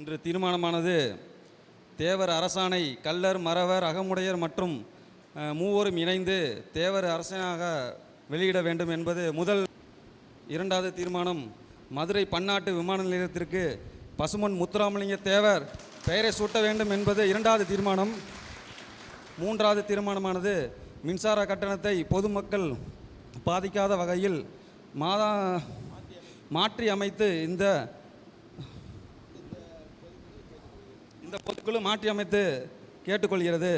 இன்று தீர்மானமானது தேவர் அரசாணை கல்லர் மறவர் அகமுடையர் மற்றும் மூவரும் இணைந்து தேவர் அரசனாக வெளியிட வேண்டும் என்பது முதல் இரண்டாவது தீர்மானம். மதுரை பன்னாட்டு விமான நிலையத்திற்கு பசுமன் முத்துராமலிங்க தேவர் பெயரை சூட்ட வேண்டும் என்பது இரண்டாவது தீர்மானம். மூன்றாவது தீர்மானமானது மின்சார கட்டணத்தை பொதுமக்கள் பாதிக்காத வகையில் மாதா மாற்றி அமைத்து இந்த இந்த பொதுக்குழு மாற்றியமைத்து கேட்டுக்கொள்கிறது.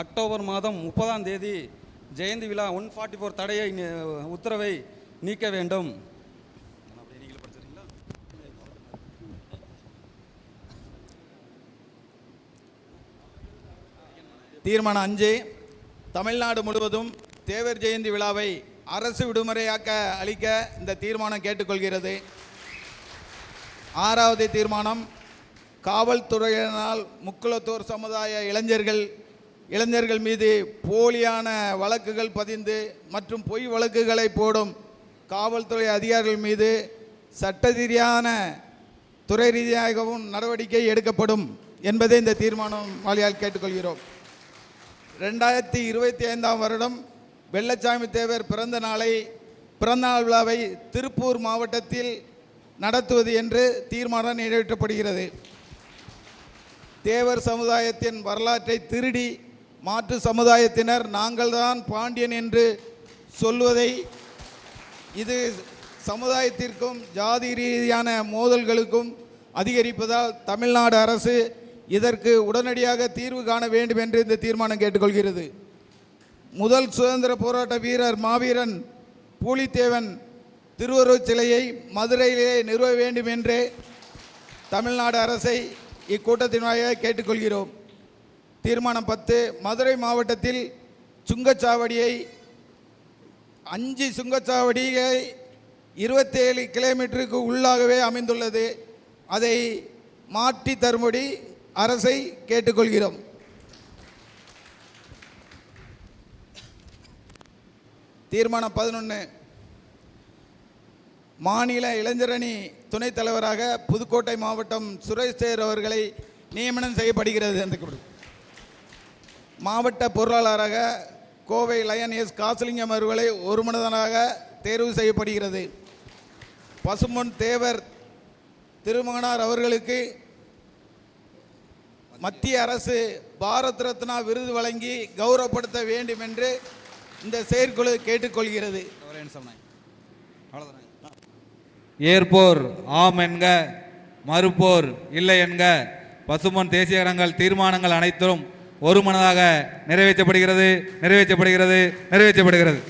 அக்டோபர் மாதம் முப்பதாம் தேதி ஜெயந்தி விழா ஒன் ஃபார்ட்டி ஃபோர் தடையை உத்தரவை நீக்க வேண்டும். தீர்மானம் அஞ்சு தமிழ்நாடு முழுவதும் தேவர் ஜெயந்தி விழாவை அரசு விடுமுறையாக்க அளிக்க இந்த தீர்மானம் கேட்டுக்கொள்கிறது. ஆறாவது தீர்மானம் காவல்துறையினால் முக்குளத்தூர் சமுதாய இளைஞர்கள் இளைஞர்கள் மீது போலியான வழக்குகள் பதிந்து மற்றும் பொய் வழக்குகளை போடும் காவல்துறை அதிகாரிகள் மீது சட்டரீதியான துறை ரீதியாகவும் நடவடிக்கை எடுக்கப்படும் என்பதை இந்த தீர்மானம் வாலியால் கேட்டுக்கொள்கிறோம். ரெண்டாயிரத்தி இருபத்தி ஐந்தாம் வருடம் வெள்ளச்சாமி தேவர் பிறந்த நாளை பிறந்தநாள் விழாவை திருப்பூர் மாவட்டத்தில் நடத்துவது என்று தீர்மானம் நிறைவேற்றப்படுகிறது. தேவர் சமுதாயத்தின் வரலாற்றை திருடி மாற்று சமுதாயத்தினர் நாங்கள்தான் பாண்டியன் என்று சொல்வதை இது சமுதாயத்திற்கும் ஜாதி ரீதியான மோதல்களுக்கும் அதிகரிப்பதால் தமிழ்நாடு அரசு இதற்கு உடனடியாக தீர்வு காண வேண்டும் என்று இந்த தீர்மானம் கேட்டுக்கொள்கிறது. முதல் சுதந்திர போராட்ட வீரர் மாவீரன் பூலித்தேவன் திருவருவச் சிலையை மதுரையிலே நிறுவ வேண்டும் என்றே தமிழ்நாடு அரசை இக்கூட்டத்தினாய கேட்டுக்கொள்கிறோம். தீர்மானம் பத்து மதுரை மாவட்டத்தில் சுங்கச்சாவடியை அஞ்சு சுங்கச்சாவடியை இருபத்தேழு கிலோமீட்டருக்கு உள்ளாகவே அமைந்துள்ளது. அதை மாற்றி தரும்படி அரசை கேட்டுக்கொள்கிறோம். தீர்மானம் பதினொன்று மாநில இளைஞரணி துணைத் தலைவராக புதுக்கோட்டை மாவட்டம் சுரேஷ் சேர் அவர்களை நியமனம் செய்யப்படுகிறது என்று மாவட்ட பொருளாளராக கோவை லயன் எஸ் காசலிங்கம் அவர்களை ஒருமனதனாக தேர்வு செய்யப்படுகிறது. பசுமன் தேவர் திருமகனார் அவர்களுக்கு மத்திய அரசு பாரத் ரத்னா விருது வழங்கி கௌரவப்படுத்த வேண்டும் என்று இந்த செயற்குழு கேட்டுக்கொள்கிறது. ஏற்போர் ஆம் என்க மறுப்போர் இல்லை என்க. பசுமன் தேசிய அரங்கள் தீர்மானங்கள் அனைத்தும் ஒருமனதாக நிறைவேற்றப்படுகிறது நிறைவேற்றப்படுகிறது நிறைவேற்றப்படுகிறது.